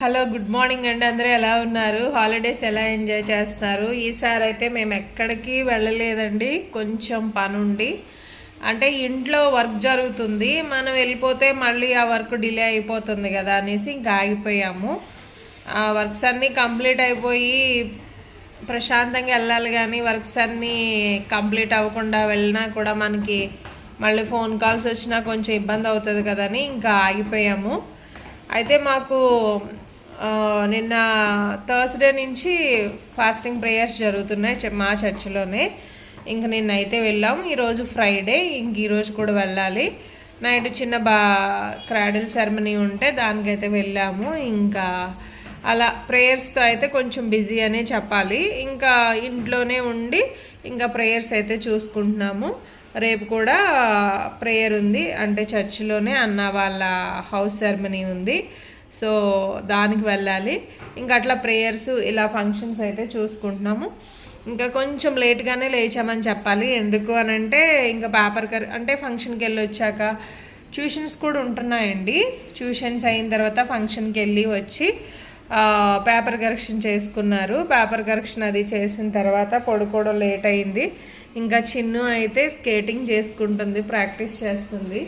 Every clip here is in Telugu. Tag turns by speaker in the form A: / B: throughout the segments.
A: హలో గుడ్ మార్నింగ్ అండి. అందరూ ఎలా ఉన్నారు? హాలిడేస్ ఎలా ఎంజాయ్ చేస్తున్నారు? ఈసారి అయితే మేము ఎక్కడికి వెళ్ళలేదండి. కొంచెం పనుండి. అంటే ఇంట్లో వర్క్ జరుగుతుంది. మనం వెళ్ళిపోతే మళ్ళీ ఆ వర్క్ డిలే అయిపోతుంది కదా అనేసి ఇంకా ఆగిపోయాము. ఆ వర్క్స్ అన్నీ కంప్లీట్ అయిపోయి ప్రశాంతంగా వెళ్ళాలి కానీ వర్క్స్ అన్నీ కంప్లీట్ అవ్వకుండా వెళ్ళినా కూడా మనకి మళ్ళీ ఫోన్ కాల్స్ వచ్చినా కొంచెం ఇబ్బంది అవుతుంది కదని ఇంకా ఆగిపోయాము. అయితే మాకు నిన్న థర్స్డే నుంచి ఫాస్టింగ్ ప్రేయర్స్ జరుగుతున్నాయి మా చర్చిలోనే. ఇంక నిన్న అయితే వెళ్ళాం ఈరోజు ఫ్రైడే ఇంక ఈరోజు కూడా వెళ్ళాలి. నైట్ చిన్న బా క్రాడిల్ సెరమనీ ఉంటే దానికైతే వెళ్ళాము. ఇంకా అలా ప్రేయర్స్తో అయితే కొంచెం బిజీ అనే చెప్పాలి. ఇంకా ఇంట్లోనే ఉండి ఇంకా ప్రేయర్స్ అయితే చూసుకుంటున్నాము. రేపు కూడా ప్రేయర్ ఉంది. అంటే చర్చిలోనే అన్న వాళ్ళ హౌస్ సెరమనీ ఉంది. సో దానికి వెళ్ళాలి. ఇంకా అట్లా ప్రేయర్స్ ఇలా ఫంక్షన్స్ అయితే చూసుకుంటున్నాము. ఇంకా కొంచెం లేట్గానే లేచామని చెప్పాలి. ఎందుకు అని అంటే ఇంకా పేపర్ కర్ అంటే ఫంక్షన్కి వెళ్ళి వచ్చాక ట్యూషన్స్ కూడా ఉంటున్నాయండి. ట్యూషన్స్ అయిన తర్వాత ఫంక్షన్కి వెళ్ళి వచ్చి పేపర్ కరెక్షన్ చేసుకున్నారు. పేపర్ కరెక్షన్ అది చేసిన తర్వాత పడుకోవడం లేట్ అయింది. ఇంకా చిన్ను అయితే స్కేటింగ్ చేసుకుంటుంది ప్రాక్టీస్ చేస్తుంది.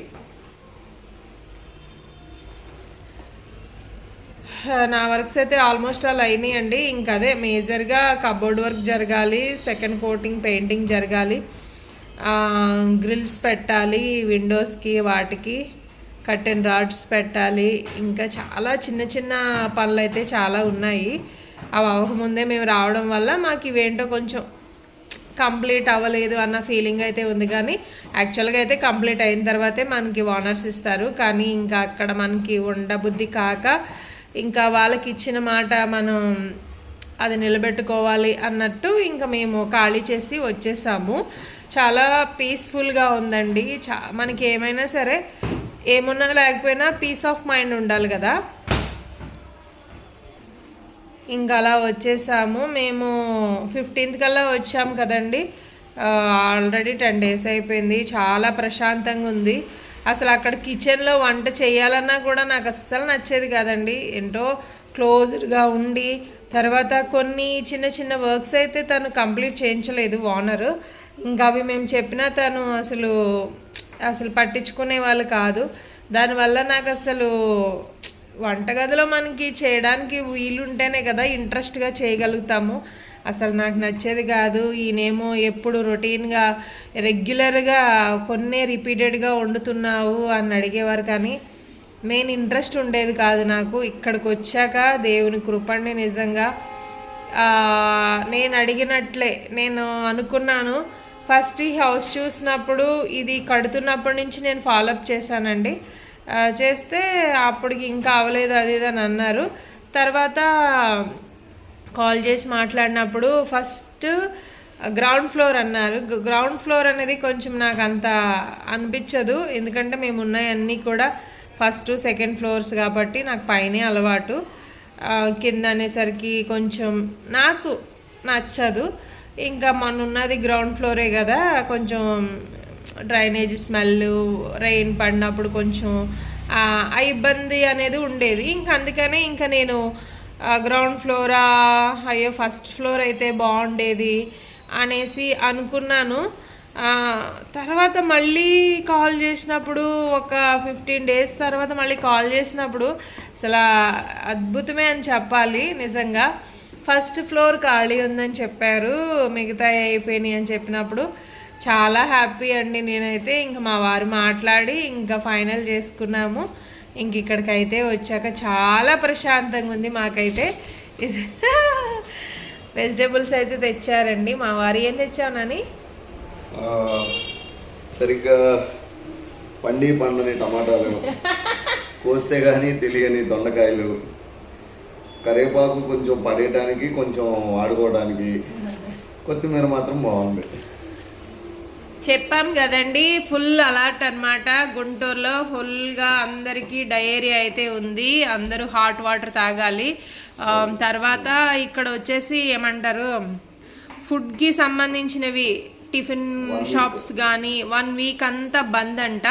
A: నా వర్క్స్ అయితే ఆల్మోస్ట్ ఆల్ అయినాయి అండి ఇంకా అదే మేజర్గా కబోర్డ్ వర్క్ జరగాలి సెకండ్ కోటింగ్ పెయింటింగ్ జరగాలి గ్రిల్స్ పెట్టాలి విండోస్కి వాటికి కర్టెన్ రాడ్స్ పెట్టాలి. ఇంకా చాలా చిన్న చిన్న పనులు అయితే చాలా ఉన్నాయి. అవి అవ్వకముందే మేము రావడం వల్ల మాకు ఇవేంటో కొంచెం కంప్లీట్ అవ్వలేదు అన్న ఫీలింగ్ అయితే ఉంది. కానీ యాక్చువల్గా అయితే కంప్లీట్ అయిన తర్వాతే మనకి ఓనర్స్ ఇస్తారు. కానీ ఇంకా అక్కడ మనకి ఉండబుద్ధి కాక ఇంకా వాళ్ళకి ఇచ్చిన మాట మనం అది నిలబెట్టుకోవాలి అన్నట్టు ఇంకా మేము ఖాళీ చేసి వచ్చేసాము. చాలా పీస్ఫుల్గా ఉందండి. చా మనకి ఏమైనా సరే ఏమున్నా లేకపోయినా పీస్ ఆఫ్ మైండ్ ఉండాలి కదా. ఇంకా అలా వచ్చేసాము. మేము ఫిఫ్టీన్త్ కల్లా వచ్చాము కదండి. ఆల్రెడీ టెన్ డేస్ అయిపోయింది. చాలా ప్రశాంతంగా ఉంది. అసలు అక్కడ కిచెన్లో వంట చేయాలన్నా కూడా నాకు అస్సలు నచ్చేది కాదండి. ఏంటో క్లోజ్డ్గా ఉండి తర్వాత కొన్ని చిన్న చిన్న వర్క్స్ అయితే తను కంప్లీట్ చేయించలేదు ఓనరు. ఇంకా అవి మేము చెప్పినా తను అసలు అసలు పట్టించుకునే వాళ్ళు కాదు. దానివల్ల నాకు అసలు వంటగదిలో మనకి చేయడానికి వీలుంటేనే కదా ఇంట్రెస్ట్గా చేయగలుగుతాము. అసలు నాకు నచ్చేది కాదు. ఈయనేమో ఎప్పుడు రొటీన్గా రెగ్యులర్గా కొన్నే రిపీటెడ్గా వండుతున్నావు అని అడిగేవారు కానీ మెయిన్ ఇంట్రెస్ట్ ఉండేది కాదు నాకు. ఇక్కడికి వచ్చాక దేవుని కృపండి నిజంగా. నేను అడిగినట్లే నేను అనుకున్నాను. ఫస్ట్ ఈ హౌస్ చూసినప్పుడు ఇది కడుతున్నప్పటి నుంచి నేను ఫాలోఅప్ చేశానండి. చేస్తే అప్పటికి ఇంకా అవ్వలేదు అది ఇది అని అన్నారు. తర్వాత కాల్ చేసి మాట్లాడినప్పుడు ఫస్ట్ గ్రౌండ్ ఫ్లోర్ అన్నారు. గ్రౌండ్ ఫ్లోర్ అనేది కొంచెం నాకు అంత అనిపించదు. ఎందుకంటే మేము ఉన్నాయన్నీ కూడా ఫస్ట్ సెకండ్ ఫ్లోర్స్ కాబట్టి నాకు పైనే అలవాటు. కింద అనేసరికి కొంచెం నాకు నచ్చదు. ఇంకా మన ఉన్నది గ్రౌండ్ ఫ్లోరే కదా కొంచెం డ్రైనేజ్ స్మెల్ రెయిన్ పడినప్పుడు కొంచెం ఆ ఇబ్బంది అనేది ఉండేది. ఇంకా అందుకనే ఇంకా నేను గ్రౌండ్ ఫ్లోరా అయ్యో ఫస్ట్ ఫ్లోర్ అయితే బాగుండేది అనేసి అనుకున్నాను. తర్వాత మళ్ళీ కాల్ చేసినప్పుడు ఒక ఫిఫ్టీన్ డేస్ తర్వాత మళ్ళీ కాల్ చేసినప్పుడు అసలు అద్భుతమే అని చెప్పాలి నిజంగా. ఫస్ట్ ఫ్లోర్ ఖాళీ ఉందని చెప్పారు మిగతా అయిపోయినాయి అని చెప్పినప్పుడు. చాలా హ్యాపీ అండి నేనైతే. ఇంకా మా వారు మాట్లాడి ఇంకా ఫైనల్ చేసుకున్నాము. ఇంక ఇక్కడికైతే వచ్చాక చాలా ప్రశాంతంగా ఉంది మాకైతే. వెజిటేబుల్స్ అయితే తెచ్చారండి. మా వారు ఏం తెచ్చానని
B: సరిగ్గా పండి పండని టమాటాలు కోస్తే కానీ తెలియని దొండకాయలు కరివేపాకు కొంచెం పడేయటానికి కొంచెం వాడుకోవడానికి కొత్తిమీర మాత్రం బాగుంది.
A: చెప్పాం కదండి ఫుల్ అలర్ట్ అన్నమాట. గుంటూరులో ఫుల్గా అందరికీ డయేరియా అయితే ఉంది. అందరూ హాట్ వాటర్ తాగాలి. తర్వాత ఇక్కడ వచ్చేసి ఏమంటారు ఫుడ్కి సంబంధించినవి టిఫిన్ షాప్స్ కానీ వన్ వీక్ అంతా బంద్ అంట.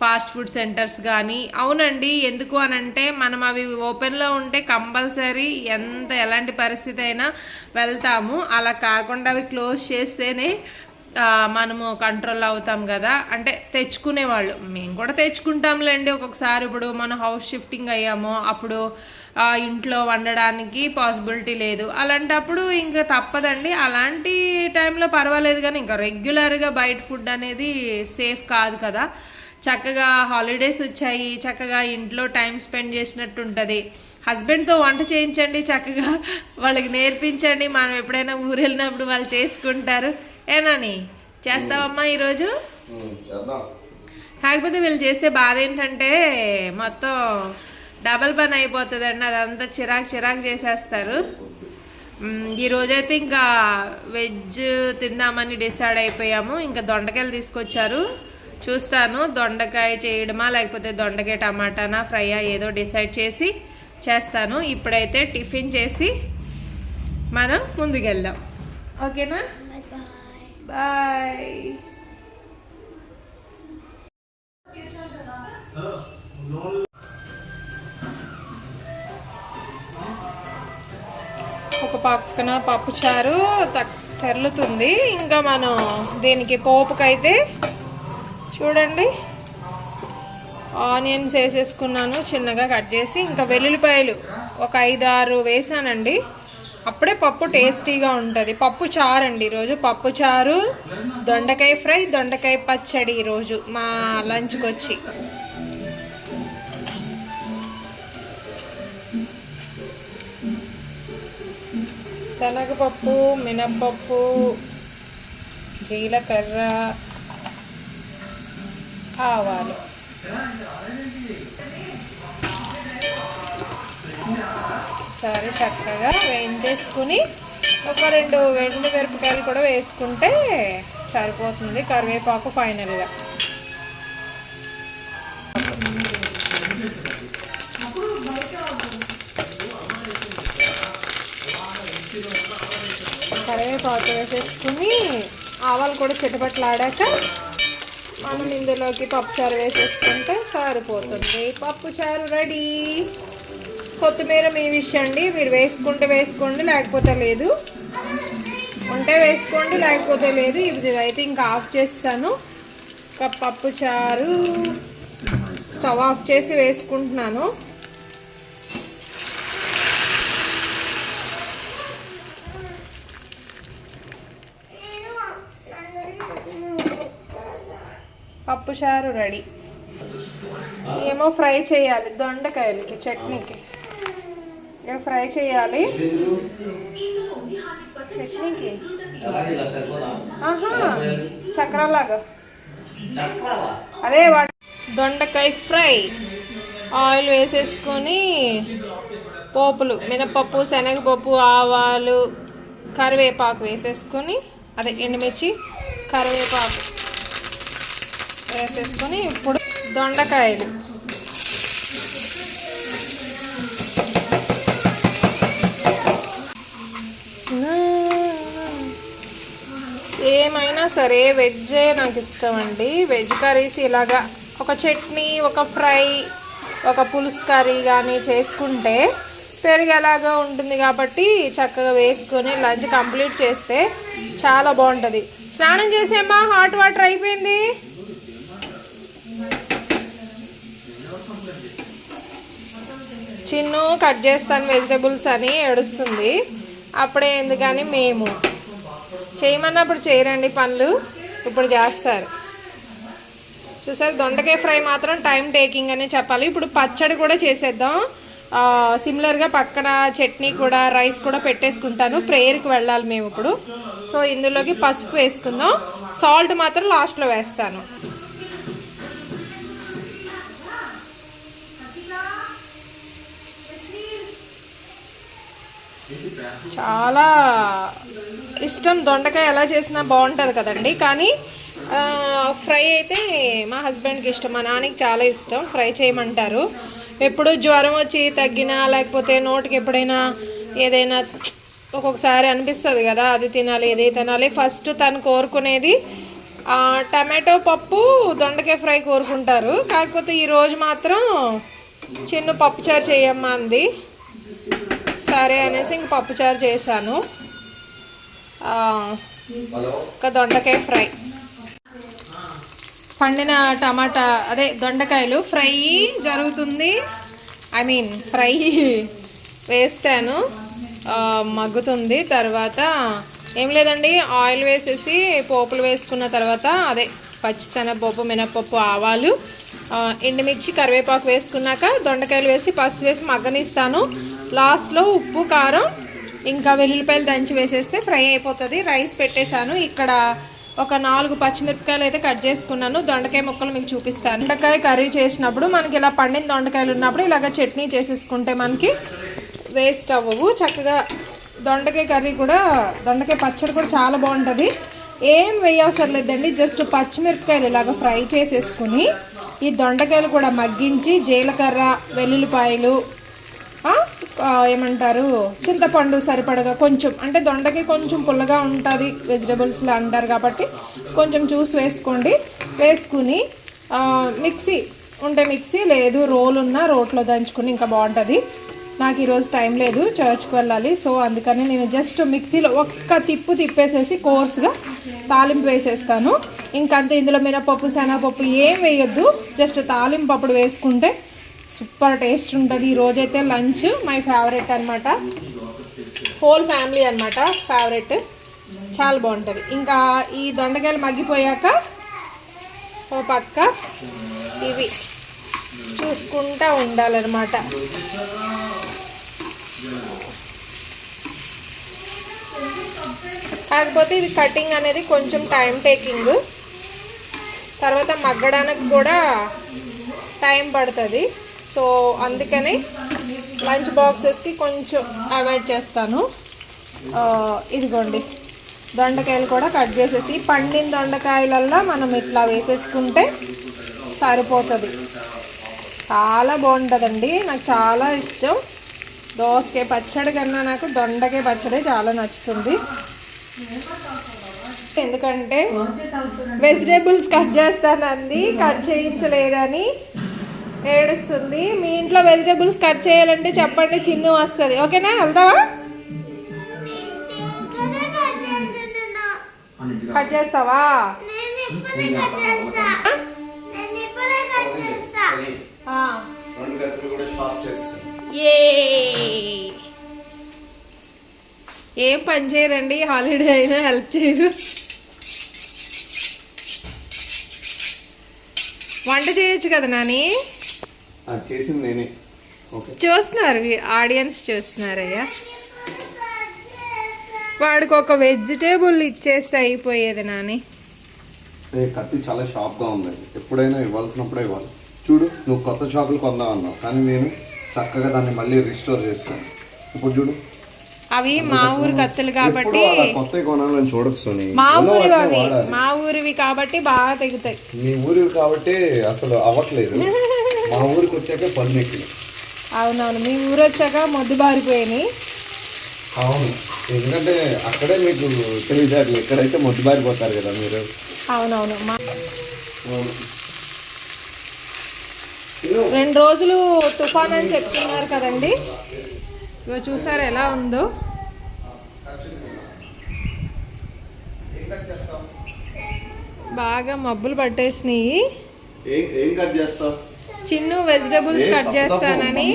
A: ఫాస్ట్ ఫుడ్ సెంటర్స్ కానీ అవునండి ఎందుకు అని అంటే మనం అవి ఓపెన్లో ఉంటే కంపల్సరీ ఎంత ఎలాంటి పరిస్థితి అయినా వెళ్తాము. అలా కాకుండా అవి క్లోజ్ చేస్తేనే మనము కంట్రోల్ అవుతాం కదా. అంటే తెచ్చుకునేవాళ్ళు. మేము కూడా తెచ్చుకుంటాంలేండి ఒక్కొక్కసారి. ఇప్పుడు మనం హౌస్ షిఫ్టింగ్ అయ్యాము అప్పుడు ఇంట్లో వండడానికి పాసిబిలిటీ లేదు. అలాంటప్పుడు ఇంకా తప్పదండి. అలాంటి టైంలో పర్వాలేదు కానీ ఇంకా రెగ్యులర్గా బయట ఫుడ్ అనేది సేఫ్ కాదు కదా. చక్కగా హాలిడేస్ వచ్చాయి. చక్కగా ఇంట్లో టైం స్పెండ్ చేసినట్టు ఉంటుంది. హస్బెండ్తో వంట చేయించండి. చక్కగా వాళ్ళకి నేర్పించండి. మనం ఎప్పుడైనా ఊరు వెళ్ళినప్పుడు వాళ్ళు చేసుకుంటారు. ఏనాని చేస్తావమ్మా ఈరోజు? కాకపోతే వీళ్ళు చేస్తే బాధ ఏంటంటే మొత్తం డబల్ పని అయిపోతుందండి అదంతా చిరాకు చిరాకు చేసేస్తారు. మ్, ఈ రోజైతే ఇంకా వెజ్ తిందామని డిసైడ్ అయిపోయాము. ఇంకా దొండకాయలు తీసుకొచ్చారు. చూస్తాను దొండకాయ చేయడమా లేకపోతే దొండకాయ టమాటానా ఫ్రైయా ఏదో డిసైడ్ చేసి చేస్తాను. ఇప్పుడైతే టిఫిన్ చేసి మనం ముందుకెళ్దాం. ఓకేనా? బాయ్ ఒక పక్కన పప్పు చారు తక్- ఇంకా మనం దీనికి పోపుకైతే చూడండి. ఆనియన్స్ వేసేసుకున్నాను చిన్నగా కట్ చేసి. ఇంకా వెల్లుల్లిపాయలు ఒక ఐదు ఆరు వేసానండి. అప్పుడే పప్పు టేస్టీగా ఉంటుంది. పప్పు చారు అండి ఈరోజు. పప్పు చారు దొండకాయ ఫ్రై దొండకాయ పచ్చడి ఈరోజు మా లంచ్కి వచ్చి శనగపప్పు మినప్పప్పు జీలకర్ర ఆవాలు. సరే చక్కగా వేయించేసుకుని ఒక రెండు వెండి మిరపకాయలు కూడా వేసుకుంటే సరిపోతుంది కరివేపాకు ఫైనల్గా. కరివేపాకు వేసేసుకుని ఆవాలు కూడా చిటపట్లాడాక మనం ఇందులోకి పప్పుచారు వేసేసుకుంటే సరిపోతుంది. పప్పుచారు రెడీ. కొత్తిమీర మీ విషయం అండి మీరు వేసుకుంటే వేసుకోండి లేకపోతే లేదు. ఉంటే వేసుకోండి లేకపోతే లేదు. ఇది అయితే ఇంకా ఆఫ్ చేస్తాను. ఇంకా పప్పు చారు స్టవ్ ఆఫ్ చేసి వేసుకుంటున్నాను. పప్పు చారు రెడీ. ఏమో ఫ్రై చేయాలి దొండకాయలకి చట్నీకి. ఇక ఫ్రై చేయాలి? చట్నీకి. చక్రలాగా. అదే వాడు దొండకాయ ఫ్రై. ఆయిల్ వేసేసుకొని పోపులు మినపప్పు శనగపప్పు ఆవాలు కరివేపాకు వేసేసుకొని అదే ఎండుమిర్చి కరివేపాకు వేసేసుకొని ఇప్పుడు దొండకాయలు. ఏమైనా సరే వెజ్జే నాకు ఇష్టం అండి వెజ్ కర్రీస్ ఇలాగా ఒక చట్నీ ఒక ఫ్రై ఒక పులుసు కర్రీ కానీ చేసుకుంటే పెరిగేలాగా ఉంటుంది కాబట్టి చక్కగా వేసుకొని లంచ్ కంప్లీట్ చేస్తే చాలా బాగుంటుంది. స్నానం చేసేమ్మా హాట్ వాటర్ అయిపోయింది. చిన్ను కట్ చేస్తాను వెజిటబుల్స్ అని ఏడుస్తుంది. అప్పుడే ఎందుకని మేము చేయమన్నప్పుడు చేయరండి పనులు. ఇప్పుడు చేస్తారు. చూసారు? దొండకాయ ఫ్రై మాత్రం టైం టేకింగ్ అనే చెప్పాలి. ఇప్పుడు పచ్చడి కూడా చేసేద్దాం. సిమిలర్గా పక్కన చట్నీ కూడా రైస్ కూడా పెట్టేసుకుంటాను. ప్రేయర్కి వెళ్ళాలి మేము ఇప్పుడు. సో ఇందులోకి పసుపు వేసుకుందాం. సాల్ట్ మాత్రం లాస్ట్లో వేస్తాను. చాలా ఇష్టం దొండకాయ ఎలా చేసినా బాగుంటుంది కదండి. కానీ ఫ్రై అయితే మా హస్బెండ్కి ఇష్టం మా నాన్నకి చాలా ఇష్టం. ఫ్రై చేయమంటారు. ఎప్పుడు జ్వరం వచ్చి తగ్గినా లేకపోతే నోటికి ఎప్పుడైనా ఏదైనా ఒక్కొక్కసారి అనిపిస్తుంది కదా అది తినాలి ఇది తినాలి. ఫస్ట్ తను కోరుకునేది టమాటో పప్పు దొండకాయ ఫ్రై కోరుకుంటారు. కాకపోతే ఈరోజు మాత్రం చిన్న పప్పుచారు చేయమ్మా అంది. సరే అనేసి ఇంక పప్పుచారు చేశాను. ఇంకా ఒక దొండకాయ ఫ్రై. పండిన టమాటా అదే దొండకాయలు ఫ్రై జరుగుతుంది. ఐ మీన్ ఫ్రై వేసాను. మగ్గుతుంది తర్వాత ఏం లేదండి ఆయిల్ వేసేసి పోపులు వేసుకున్న తర్వాత అదే పచ్చిశనగపప్పు మినపప్పు ఆవాలు ఎండుమిర్చి కరివేపాకు వేసుకున్నాక దొండకాయలు వేసి పసుపు వేసి మగ్గనిస్తాను. లాస్ట్లో ఉప్పు కారం ఇంకా వెల్లుల్లిపాయలు దంచి వేసేస్తే ఫ్రై అయిపోతుంది. రైస్ పెట్టేశాను. ఇక్కడ ఒక నాలుగు పచ్చిమిరపకాయలు అయితే కట్ చేసుకున్నాను. దొండకాయ ముక్కలు మీకు చూపిస్తాను. దొండకాయ కర్రీ చేసినప్పుడు మనకి ఇలా పండిన దొండకాయలు ఉన్నప్పుడు ఇలాగ చట్నీ చేసేసుకుంటే మనకి వేస్ట్ అవ్వవు. చక్కగా దొండకాయ కర్రీ కూడా దొండకాయ పచ్చడి కూడా చాలా బాగుంటుంది. ఏం వేయవసరం లేదండి. జస్ట్ పచ్చిమిరపకాయలు ఇలాగ ఫ్రై చేసేసుకుని ఈ దొండకాయలు కూడా మగ్గించి జీలకర్ర వెల్లుల్లిపాయలు ఏమంటారు? చింతపండు సరిపడగా కొంచెం అంటే దొండకి కొంచెం పుల్లగా ఉంటుంది వెజిటబుల్స్లో అంటారు కాబట్టి కొంచెం చూసి వేసుకోండి. వేసుకుని మిక్సీ ఉంటే మిక్సీ లేదు రోల్ ఉన్న రోట్లో దంచుకుని ఇంకా బాగుంటుంది. నాకు ఈరోజు టైం లేదు చర్చ్కి వెళ్ళాలి సో అందుకని నేను జస్ట్ మిక్సీలో ఒక్క తిప్పు తిప్పేసేసి కోర్స్గా తాలింపు వేసేస్తాను. ఇంకంతే ఇందులో మినపప్పు శనగపప్పు ఏం వేయొద్దు జస్ట్ తాలింపు అప్పుడు వేసుకుంటే సూపర్ టేస్ట్ ఉంటుంది. ఈ రోజైతే లంచ్ మై ఫేవరెట్ అనమాట హోల్ ఫ్యామిలీ అనమాట ఫేవరెట్. చాలా బాగుంటుంది. ఇంకా ఈ దొండకాయలు మగ్గిపోయాక ఓ పక్క ఇవి చూసుకుంటా ఉండాలన్నమాట. కాకపోతే ఇది కటింగ్ అనేది కొంచెం టైం టేకింగ్. తర్వాత మగ్గడానికి కూడా టైం పడుతుంది. సో అందుకని లంచ్ బాక్సెస్కి కొంచెం అవాయిడ్ చేస్తాను. ఇదిగోండి. దొండకాయలు కూడా కట్ చేసేసి పండిన దొండకాయలల్లో మనం ఇట్లా వేసేసుకుంటే సరిపోతుంది. చాలా బాగుంటుందండి. నాకు చాలా ఇష్టం. దోసకాయ పచ్చడి కన్నా నాకు దొండకాయ పచ్చడి చాలా నచ్చుతుంది. ఎందుకంటే వెజిటేబుల్స్ కట్ చేస్తానంది కట్ చేయించలేదని. ఏడుస్తుంది. మీ ఇంట్లో వెజిటేబుల్స్ కట్ చేయాలంటే చెప్పండి చిన్ను వస్తుంది. ఓకేనా? వెళ్తావా? కట్ చేస్తావా? ఏ. ఏం పని చేయరండి? హాలిడే అయినా హెల్ప్ చేయరు. వంట చేయొచ్చు కదా నాని?
B: చేసింది నేనే. ఓకే
A: చూస్తున్నారు ఆడియన్స్ చూస్తున్నారయ్యా. వాడికి ఒక వెజిటేబుల్ ఇచ్చేస్తే అయిపోయేది నాని.
B: కత్తి చాలా షార్ప్గా ఉంది. ఎప్పుడైనా ఇవ్వాల్సినప్పుడే ఇవ్వాలి. చూడు నువ్వు కొత్త షాపులు కొందాం అన్నావు. కానీ నేను చక్కగా దాన్ని మళ్ళీ రిస్టోర్ చేస్తాను. ఇప్పుడు చూడు.
A: అవి మా ఊరి కత్తులు కాబట్టి
B: కొత్తవి కొనాలని చూడకు సోని
A: మా ఊరి మా ఊరివి కాబట్టి బాగా తెగుతాయి.
B: మీ ఊరి కాబట్టి అసలు అవ్వట్లేదు. మా ఊరికి వచ్చాక ఎక్కింది
A: అవునవును మీ ఊరు వచ్చాక మొద్దు బారిపోయినాయి.
B: అవును. ఎందుకంటే అక్కడే మీకు తెలివితేటలు ఎక్కడైతే మొద్దుబారిపోతారు కదా మీరు.
A: అవునవును మా. రెండు రోజులు తుఫాన్ అని చెప్తున్నారు కదండి. ఇగో చూసారు ఎలా ఉందో? బాగా మబ్బులు పట్టేసినాయి.
B: ఏం కట్ చేస్తావు?
A: చిన్ను వెజిటబుల్స్ కట్ చేస్తానని.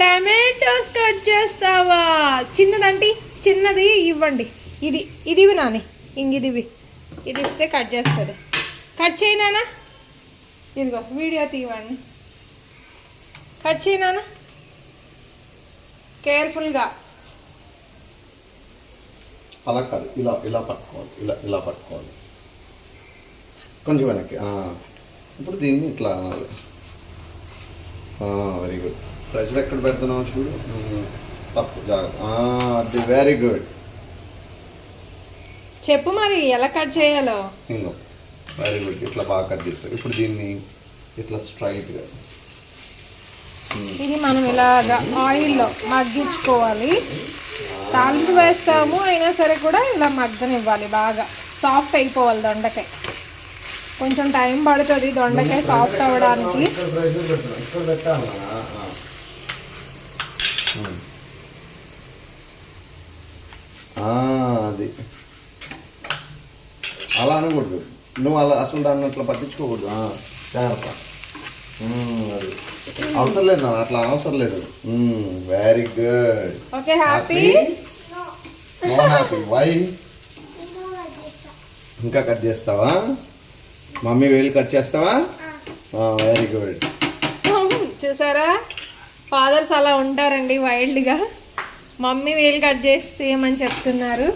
A: టమాటోస్ కట్ చేస్తావా? చిన్నదండి చిన్నది ఇవ్వండి. ఇది ఇది ఇవి నాని ఇంక ఇది ఇవి ఇది ఇస్తే కట్ చేస్తుంది. కట్ చేయనానా ఇదిగో వీడియో తీయండి. కట్ చేయనానా కేర్ఫుల్గా
B: అలా కాదు ఇలా ఇలా పట్టుకోవాలి ఇలా ఇలా పట్టుకోవాలి. కొంచెం వెనక్కి. ఆ. ఇప్పుడు దీన్ని ఇట్లా అనాలి. వెరీ గుడ్ ప్రెషర్ ఎక్కడ పెడుతున్నావు చూడు? తప్పు. అది వెరీ గుడ్
A: చెప్పు మరి ఎలా కట్ చేయాలో?
B: ఇంకో. వెరీ గుడ్ ఇట్లా బాగా కట్ చేస్తావు ఇప్పుడు దీన్ని ఇట్లా స్ట్రైట్గా
A: ఇది మనం ఇలాగా ఆయిల్లో మగ్గించుకోవాలి. తాలింపు వేస్తాము అయినా సరే కూడా ఇలా మగ్గనివ్వాలి బాగా. సాఫ్ట్ అయిపోవాలి దొండకాయ కొంచెం టైం పడుతుంది దొండకాయ సాఫ్ట్ అవ్వడానికి.
B: అది. అలా అనకూడదు. నువ్వు అలా అసలు దాన్ని అట్లా పట్టించుకోకూడదు. ఆ, జాగ్రత్త. అది. అవసరం లేదు నాన్న అట్లా అవసరం లేదు. Very good
A: okay happy
B: no happy why ఇంకా కట్ చేస్తావా? మమ్మీ వేలు కట్ చేస్తావా? వెరీ గుడ్
A: చూసారా? ఫాదర్స్ అలా ఉంటారండి వైల్డ్గా మమ్మీ వేలు కట్ చేస్తే ఏమని చెప్తున్నారు.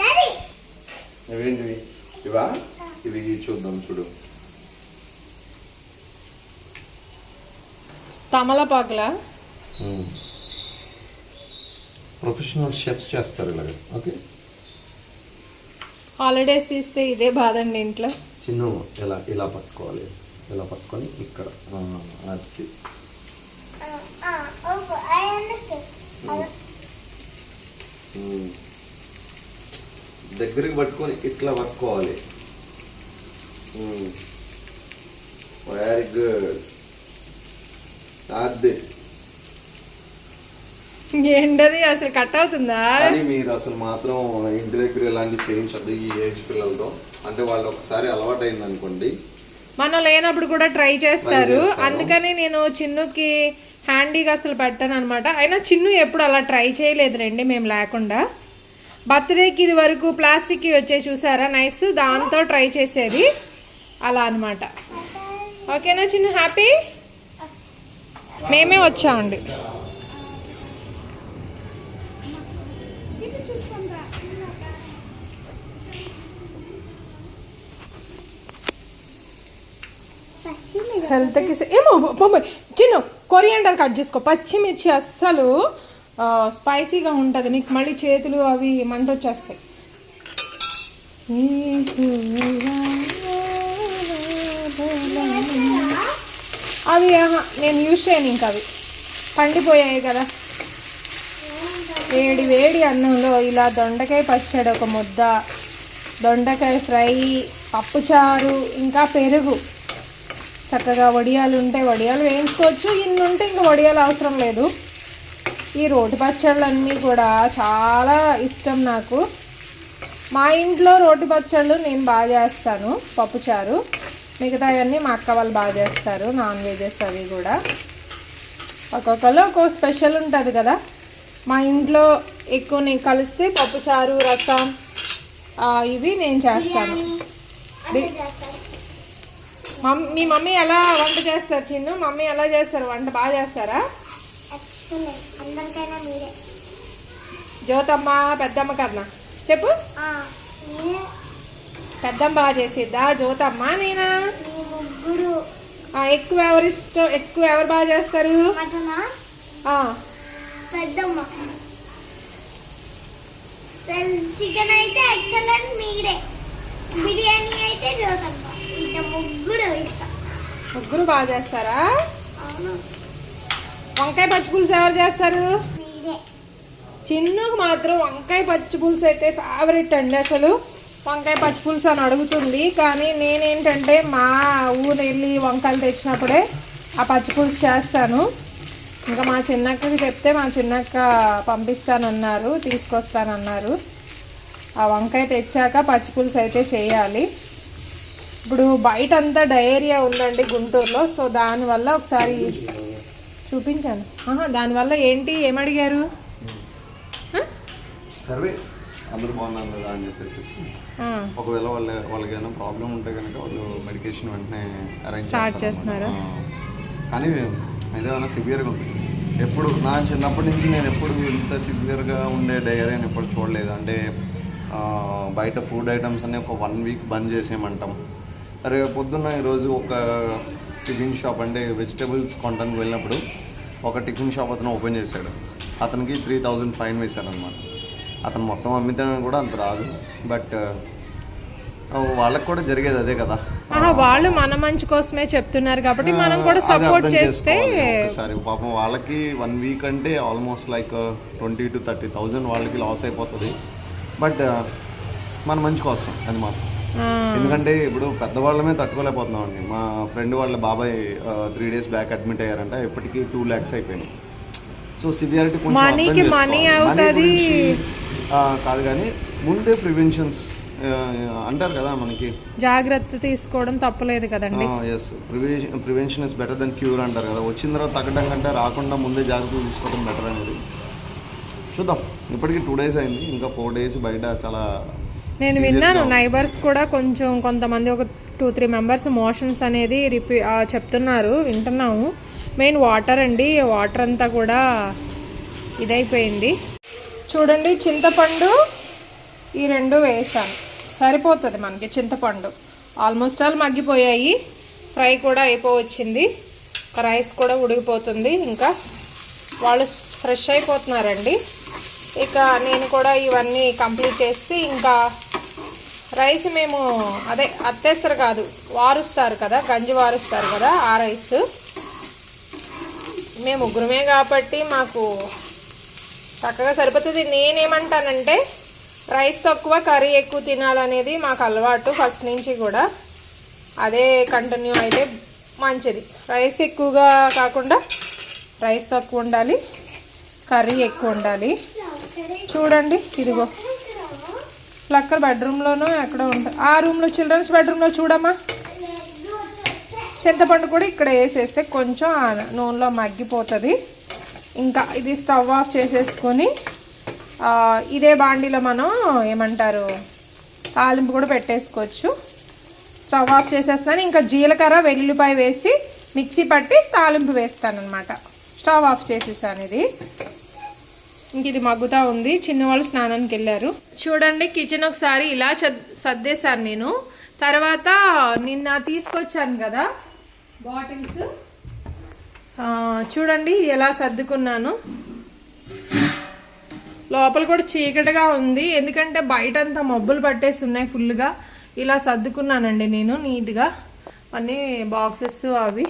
C: డాడీ
B: ఇవేంటివి? ఇవా? ఇవి చూద్దాం చూడు.
A: తమలపాకుల?
B: ప్రొఫెషనల్ షెఫ్స్ చేస్తారు ఇలాగ. ఓకే
A: హాలిడేస్ తీస్తే ఇదే బాధ అండి ఇంట్లో?
B: చిన్న ఇలా ఇలా పట్టుకోవాలి ఇలా పట్టుకొని ఇక్కడ. అది. దగ్గరికి పట్టుకొని ఇట్లా పట్టుకోవాలి. వెరీ గుడ్ అది
A: ఏంటది? అసలు కట్ అవుతుందా?
B: కానీ మీరు అసలు మాత్రం ఇంటి దగ్గర ఇలాంటివి చేయించద్దు ఈ ఏజ్ పిల్లలతో అంటే వాళ్ళు ఒకసారి అలవాటు అయింది అనుకోండి
A: మనం లేనప్పుడు కూడా ట్రై చేస్తారు. అందుకని నేను చిన్నుకి హ్యాండీగా అసలు పెట్టాను అనమాట అయినా చిన్ను ఎప్పుడు అలా ట్రై చేయలేదు రండి మేము లేకుండా. బర్త్డేకి ఇది వరకు ప్లాస్టిక్కి వచ్చే చూసారా నైఫ్స్? దాంతో ట్రై చేసేది. అలా అన్నమాట ఓకేనా చిన్ను? హ్యాపీ? మేమే వచ్చామండి. హెల్త్కి ఏమో బాబోయ్ చిన్న కొరియాండర్ కట్ చేసుకో. పచ్చిమిర్చి అస్సలు స్పైసీగా ఉంటుంది. నీకు మళ్ళీ చేతులు అవి మంట వచ్చేస్తాయి అవి ఆహా, నేను యూజ్ చేయను ఇంకా అవి. పండిపోయాయి కదా. వేడి వేడి అన్నంలో ఇలా దొండకాయ పచ్చడి ఒక ముద్ద దొండకాయ ఫ్రై పప్పుచారు ఇంకా పెరుగు. చక్కగా వడియాలు ఉంటే వడియాలు వేయించుకోవచ్చు. ఇన్ని ఉంటే ఇంకా వడియాలు అవసరం లేదు. ఈ రోటి పచ్చళ్ళన్నీ కూడా చాలా ఇష్టం నాకు. మా ఇంట్లో రోటి పచ్చళ్ళు నేను బాగా చేస్తాను. పప్పుచారు మిగతావన్నీ మా అక్క వాళ్ళు బాగా చేస్తారు. నాన్ వెజెస్ అవి కూడా. ఒక్కొక్కరు ఒక్కో స్పెషల్ ఉంటుంది కదా. మా ఇంట్లో ఎక్కువ నేను కలిస్తే పప్పుచారు రసం ఇవి నేను చేస్తాను. మమ్- మీ మమ్మీ ఎలా వంట చేస్తారు చిన్ను? మమ్మీ ఎలా చేస్తారు? వంట బాగా చేస్తారా? జ్యోతమ్మ పెద్దమ్మ కన్నా. చెప్పు. పెద్దమ్మ బాగా చేసిద్దా? జ్యోతమ్మ నేనా? ఎక్కువ ఎవరు ఇష్టం? ఎక్కువ ఎవరు బాగా చేస్తారు?
C: పెద్దమ్మ. చికెన్ అయితే ఎక్సలెంట్ మీరే. బిర్యానీ అయితే జ్యోతమ్మ. ముగ్గురు
A: బాగా చేస్తారా? వంకాయ పచ్చి పులుసు ఎవరు చేస్తారు? చిన్నుకు మాత్రం వంకాయ పచ్చి పులుసు అయితే ఫేవరెట్ అండి అసలు. వంకాయ పచ్చి పులుసు అని అడుగుతుంది కానీ నేనేంటంటే మా ఊరు వెళ్ళి వంకాయలు తెచ్చినప్పుడే ఆ పచ్చి పులుసు చేస్తాను. ఇంకా మా చిన్నక్కకి చెప్తే మా చిన్నక్క పంపిస్తానన్నారు తీసుకొస్తానన్నారు. ఆ వంకాయ తెచ్చాక పచ్చి పులుసు అయితే చేయాలి. ఇప్పుడు బయట అంతా డయేరియా ఉందండి గుంటూరులో సో దానివల్ల ఒకసారి చూపించాను ఆహా, దానివల్ల ఏంటి? ఏమడిగారు?
B: సర్వే. అందరూ బాగున్నారు కదా అని చెప్పేసి. ఒకవేళ వాళ్ళ వాళ్ళకి ఏదైనా ప్రాబ్లం ఉంటే కనుక వాళ్ళు మెడికేషన్ వెంటనే అరేంజ్
A: Start చేస్తున్నారా?
B: కానీ ఇదేమైనా సివియర్గా ఉంది. ఎప్పుడు నా చిన్నప్పటి నుంచి నేను ఎప్పుడు ఇంత సివియర్గా ఉండే డైరీని ఎప్పుడు చూడలేదు. అంటే బయట ఫుడ్ ఐటమ్స్ అన్ని ఒక వన్ వీక్ బంద్ చేసేయమంటాం. అరే పొద్దున్న ఈరోజు ఒక టిఫిన్ షాప్ అంటే వెజిటేబుల్స్ కొనడానికి వెళ్ళినప్పుడు ఒక టిఫిన్ షాప్ అతను ఓపెన్ చేశాడు. అతనికి త్రీ థౌజండ్ ఫైన్ వేశారనమాట అతను మొత్తం అమ్మితే కూడా అంత రాదు. బట్ వాళ్ళకి కూడా జరిగేది అదే కదా.
A: వాళ్ళు మన మంచి కోసమే చెప్తున్నారు కాబట్టి మనం కూడా సపోర్ట్ చేస్తే
B: ఒకసారి పాపం వాళ్ళకి వన్ వీక్ అంటే almost like twenty two thirty thousand వాళ్ళకి లాస్ అయిపోతుంది. బట్ మన మంచి కోసం అది మాత్రం. ఎందుకంటే ఇప్పుడు పెద్దవాళ్ళమే తట్టుకోలేకపోతున్నాం అండి మా ఫ్రెండ్ వాళ్ళ బాబాయ్ త్రీ డేస్ బ్యాక్ అడ్మిట్ అయ్యారంట. ఇప్పటికీ టూ ల్యాక్స్ అయిపోయినాయి. సో సివియారిటీ
A: మనీకి. మనీ అవుతది.
B: కాదు కానీ ముందే ప్రివెన్షన్స్ అంటారు కదా మనకి.
A: జాగ్రత్త తీసుకోవడం తప్పలేదు కదండి.
B: Yes prevention prevention is better than cure అంటారు కదా. వచ్చిన తర్వాత తగ్గడం కంటే రాకుండా ముందే జాగ్రత్తలు తీసుకోవడం బెటర్ అనేది. చూద్దాం. ఇప్పటికి టూ డేస్ అయింది. ఇంకా ఫోర్ డేస్ బయట చాలా
A: నేను విన్నాను. నైబర్స్ కూడా కొంచెం కొంతమంది ఒక టూ త్రీ మెంబర్స్ మోషన్స్ అనేది రిపీ చెప్తున్నారు వింటున్నాము. మెయిన్ వాటర్ అండి వాటర్ అంతా కూడా ఇదైపోయింది. చూడండి చింతపండు ఈ రెండు వేసాను. సరిపోతుంది మనకి చింతపండు. Almost all మగ్గిపోయాయి. ఫ్రై కూడా అయిపోవచ్చింది. రైస్ కూడా ఉడికిపోతుంది. ఇంకా వాళ్ళు ఫ్రెష్ అయిపోతున్నారండి. ఇక నేను కూడా ఇవన్నీ కంప్లీట్ చేసి ఇంకా రైస్ మేము అదే అత్తేసరు కాదు వారుస్తారు కదా గంజి వారుస్తారు కదా ఆ రైస్. మేము ముగ్గురమే కాబట్టి మాకు చక్కగా సరిపోతుంది. నేనేమంటానంటే రైస్ తక్కువ కర్రీ ఎక్కువ తినాలనేది మాకు అలవాటు ఫస్ట్ నుంచి కూడా. అదే కంటిన్యూ అయితే మంచిది. రైస్ ఎక్కువగా కాకుండా రైస్ తక్కువ ఉండాలి కర్రీ ఎక్కువ ఉండాలి. చూడండి ఇదిగో. ఫ్లక్కర్ బెడ్రూమ్లోనూ ఎక్కడ ఉంటుంది ఆ రూమ్లో చిల్డ్రన్స్ బెడ్రూమ్లో చూడమ్మా. చింతపండు కూడా ఇక్కడ వేసేస్తే కొంచెం నూనెలో మగ్గిపోతుంది. ఇంకా ఇది స్టవ్ ఆఫ్ చేసేసుకొని ఇదే బాండీలో మనం ఏమంటారు తాలింపు కూడా పెట్టేసుకోవచ్చు. స్టవ్ ఆఫ్ చేసేస్తాను ఇంకా జీలకర్ర వెల్లుల్లిపాయ వేసి మిక్సీ పట్టి తాలింపు వేస్తానమాట స్టవ్ ఆఫ్ చేసేసాను ఇది. ఇంక ఇది మగ్గుతా ఉంది. చిన్నవాళ్ళు స్నానానికి వెళ్ళారు. చూడండి కిచెన్ ఒకసారి ఇలా చద్- సర్దేశాను నేను. తర్వాత నిన్న తీసుకొచ్చాను కదా బాటిల్స్ చూడండి ఎలా సర్దుకున్నాను. లోపల కూడా చీకటిగా ఉంది. ఎందుకంటే బయట అంతా మబ్బులు పట్టేసి ఉన్నాయి ఫుల్గా ఇలా సర్దుకున్నానండి నేను నీట్గా. అన్నీ బాక్సెస్ అవి.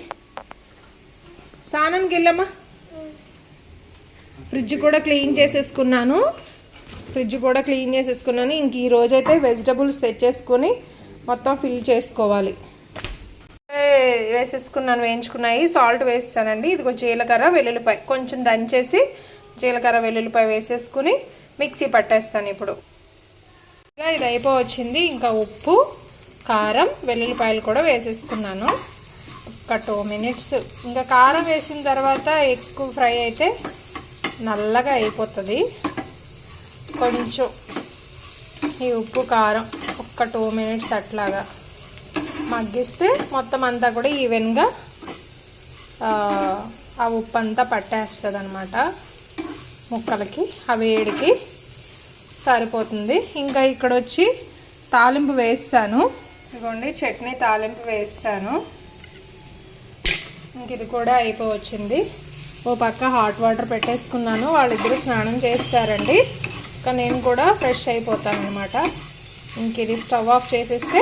A: స్నానానికి వెళ్ళమ్మా. ఫ్రిడ్జ్ కూడా క్లీన్ చేసేసుకున్నాను. ఫ్రిడ్జ్ కూడా క్లీన్ చేసేసుకున్నాను. ఇంక ఈ రోజైతే వెజిటబుల్స్ తెచ్చేసుకొని మొత్తం ఫిల్ చేసుకోవాలి. వేసేసుకున్నాను వేయించుకున్నాయి. సాల్ట్ వేసేసానండి కొంచెం జీలకర్ర వెల్లుల్లిపాయ కొంచెం దంచేసి జీలకర్ర వెల్లుల్లిపాయ వేసేసుకుని మిక్సీ పట్టేస్తాను ఇప్పుడు. ఇంకా ఇది అయిపోవచ్చింది. ఇంకా ఉప్పు కారం వెల్లుల్లిపాయలు కూడా వేసేసుకున్నాను. ఒక టూ మినిట్స్. ఇంకా కారం వేసిన తర్వాత ఎక్కువ ఫ్రై అయితే నల్లగా అయిపోతుంది. కొంచెం ఈ ఉప్పు కారం ఒక్క టూ మినిట్స్ అట్లాగా మగ్గిస్తే మొత్తం అంతా కూడా ఈవెన్గా ఆ ఉప్పు అంతా పట్టేస్తుంది అనమాట ముక్కలకి ఆ వేడికి సరిపోతుంది. ఇంకా ఇక్కడ వచ్చి తాలింపు వేస్తాను. ఇదిగోండి చట్నీ తాలింపు వేస్తాను. ఇంక ఇది కూడా అయిపోవచ్చింది. ఓ పక్క హాట్ వాటర్ పెట్టేసుకున్నాను. వాళ్ళిద్దరూ స్నానం చేస్తారండి. ఇంకా నేను కూడా ఫ్రెష్ అయిపోతాను అనమాట ఇంక ఇది స్టవ్ ఆఫ్ చేసేస్తే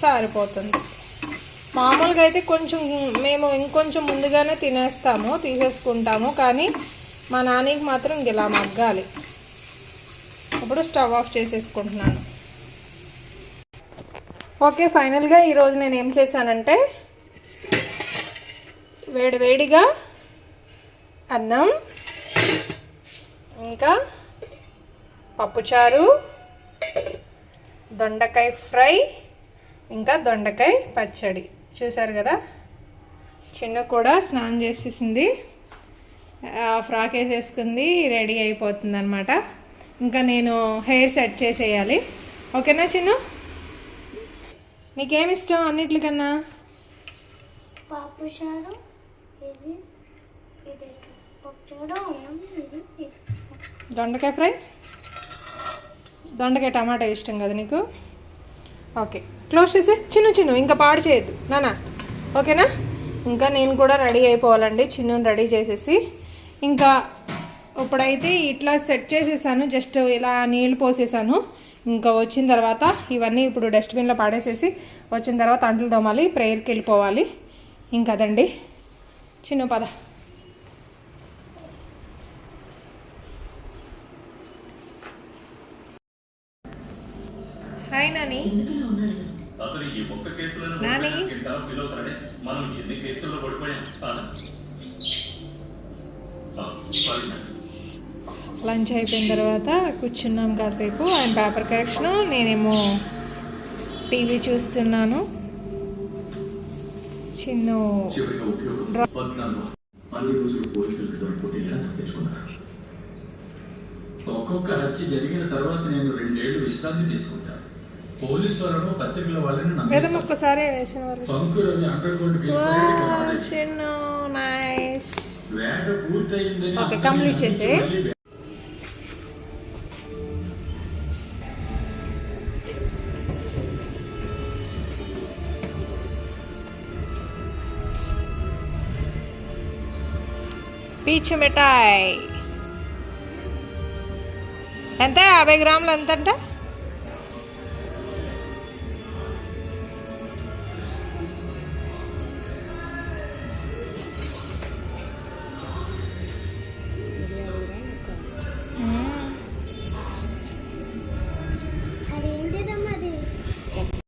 A: సరిపోతుంది. మామూలుగా అయితే కొంచెం మేము ఇంకొంచెం ముందుగానే తినేస్తాము తీసేసుకుంటాము. కానీ మా నాన్నకి మాత్రం ఇంక ఇలా మగ్గాలి. ఇప్పుడు స్టవ్ ఆఫ్ చేసేసుకుంటున్నాను. ఓకే ఫైనల్గా ఈరోజు నేను ఏం చేశానంటే వేడివేడిగా అన్నం ఇంకా పప్పుచారు దొండకాయ ఫ్రై ఇంకా దొండకాయ పచ్చడి. చూసారు కదా? చిన్న కూడా స్నానం చేసేసింది. ఆ, ఫ్రాక్ వేసేసుకుంది రెడీ అయిపోతుంది అనమాట ఇంకా నేను హెయిర్ సెట్ చేసేయాలి. ఓకేనా చిన్న? నీకేమి ఇష్టం అన్నిట్లకన్నా?
C: పప్పు చారు. ఇది. ఇది ఇది ఇది.
A: దొండకాయ ఫ్రై? దొండకాయ టమాటా ఇష్టం కదా నీకు? ఓకే. క్లోజ్ చేసే చిన్న చిన్న ఇంకా పాడు చేయొద్దు. నానా? ఓకేనా? ఇంకా నేను కూడా రెడీ అయిపోవాలండి. చిన్న రెడీ చేసేసి. ఇంకా ఇప్పుడైతే ఇట్లా సెట్ చేసేసాను. జస్ట్ ఇలా నీళ్ళు పోసేసాను. ఇంకా వచ్చిన తర్వాత ఇవన్నీ ఇప్పుడు డస్ట్బిన్లో పాడేసేసి వచ్చిన తర్వాత అంట్లు తోమాలి ప్రేయర్కి వెళ్ళిపోవాలి. ఇంకదండి చిన్న పద హాయ్ నాని
D: అతను ఈ ఒక్క కేసులను
A: నాని.
D: కింద ఫీల్ అవుతాడే మనం ఎన్ని కేసుల్లో పడిపోయాం కాదా? ఆ, సారీ మేడం.
A: లంచ్ అయిపోయిన తర్వాత కూర్చున్నాం కాసేపు ఆయన పేపర్ కరెక్షన్ నేనేమో టీవీ చూస్తున్నాను చిన్న
D: అన్ని రోజులు తప్పించుకున్నారు.
E: ఒక్కొక్క హత్య జరిగిన తర్వాత నేను రెండేళ్ళు విశ్రాంతి తీసుకుంటాను. పోలీసు వాళ్ళను పత్రికల వాళ్ళని
A: ఒక్కసారి వేసిన
E: రవి
A: చిన్న నైస్.
E: వేట పూర్తయిందని
A: కంప్లీట్ చేసే. పీచు మిఠాయి. ఎంత? యాభై గ్రాములు ఎంత అంట